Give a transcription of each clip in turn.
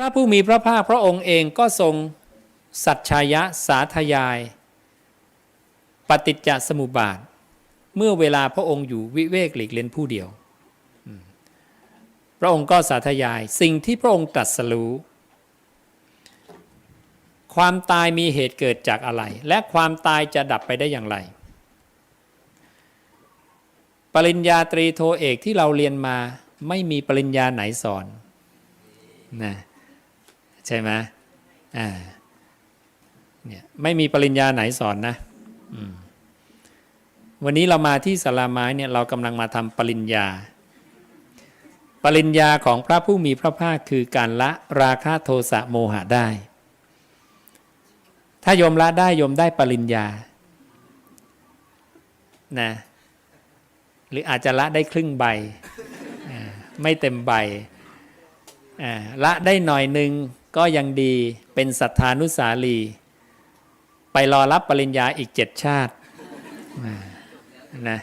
ระผู้มีพระภาคพระองค์เองก็ทรงสัจชายะสาธยาย ปฏิจจสมุปบาท เมื่อเวลาพระองค์อยู่วิเวกหลีกเล่นผู้เดียว พระองค์ก็สาธยายสิ่งที่พระองค์ตรัสรู้ ความตายมีเหตุเกิดจากอะไร และความตายจะดับไปได้อย่างไร ปริญญาตรีโทเอกที่เราเรียนมาไม่มีปริญญาไหนสอนนะ ใช่ไหมอ่าเนี่ยไม่มีปริญญาไหนสอนนะวันนี้เรามาที่สาราไม้เนี่ยเรากำลังมาทำปริญญา ปริญญาของพระผู้มีพระภาคคือการละราคะโทสะโมหะได้ ถ้าโยมละได้โยมได้ปริญญานะหรืออาจจะละได้ครึ่งใบ ไม่เต็มใบอ่าละได้หน่อยหนึ่ง ก็ยังดีเป็นสัทธานุสาลี ไปรอรับปริญญาอีกเจ็ดชาตินะ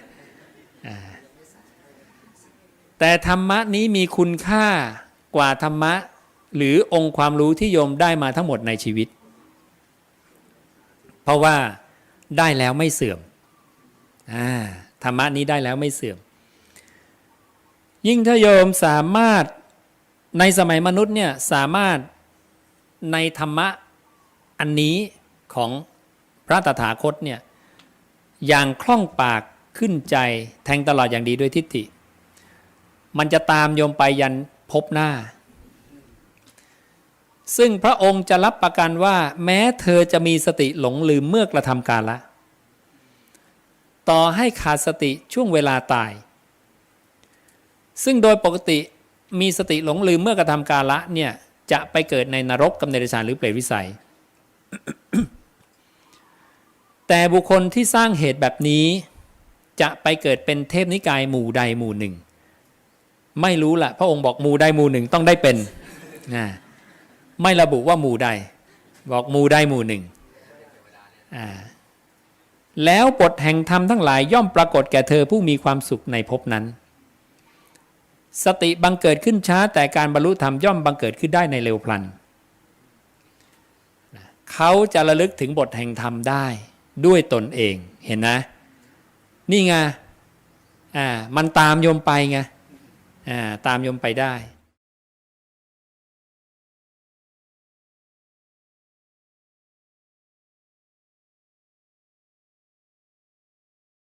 แต่ธรรมะนี้มีคุณค่ากว่าธรรมะ หรือองค์ความรู้ที่โยมได้มาทั้งหมดในชีวิต เพราะว่าได้แล้วไม่เสื่อมอธรรมะนี้ได้แล้วไม่เสื่อม ยิ่งถ้าโยมสามารถในสมัยมนุษย์เนี่ยสามารถ ในธรรมะอันนี้ของพระตถาคตเนี่ยอย่างคล่องปากขึ้นใจแทงตลอดอย่างดีด้วยทิฏฐิ มันจะตามโยมไปยันพบหน้า ซึ่งพระองค์จะรับประกันว่าแม้เธอจะมีสติหลงลืมเมื่อกระทำการละ ต่อให้ขาดสติช่วงเวลาตาย ซึ่งโดยปกติมีสติหลงลืมเมื่อกระทำการละเนี่ย จะไปเกิดในนรกกำเนิดสารหรือเปรตวิสัย แต่บุคคลที่สร้างเหตุแบบนี้ จะไปเกิดเป็นเทพนิกายหมู่ใดหมู่หนึ่ง ไม่รู้ละพระองค์บอกหมู่ใดหมู่หนึ่งต้องได้เป็นนะไม่ระบุว่าหมู่ใด บอกหมู่ใดหมู่หนึ่งอ่าแล้วบทแห่งธรรมทั้งหลายย่อมปรากฏแก่เธอผู้มีความสุขในภพนั้น สติบังเกิดขึ้นช้า แต่การบรรลุธรรมย่อมบังเกิดขึ้นได้ในเร็วพลัน เขาจะระลึกถึงบทแห่งธรรมได้ด้วยตนเองเห็นนะ นี่ไงอ่ามันตามโยมไปไงอ่าตามโยมไปได้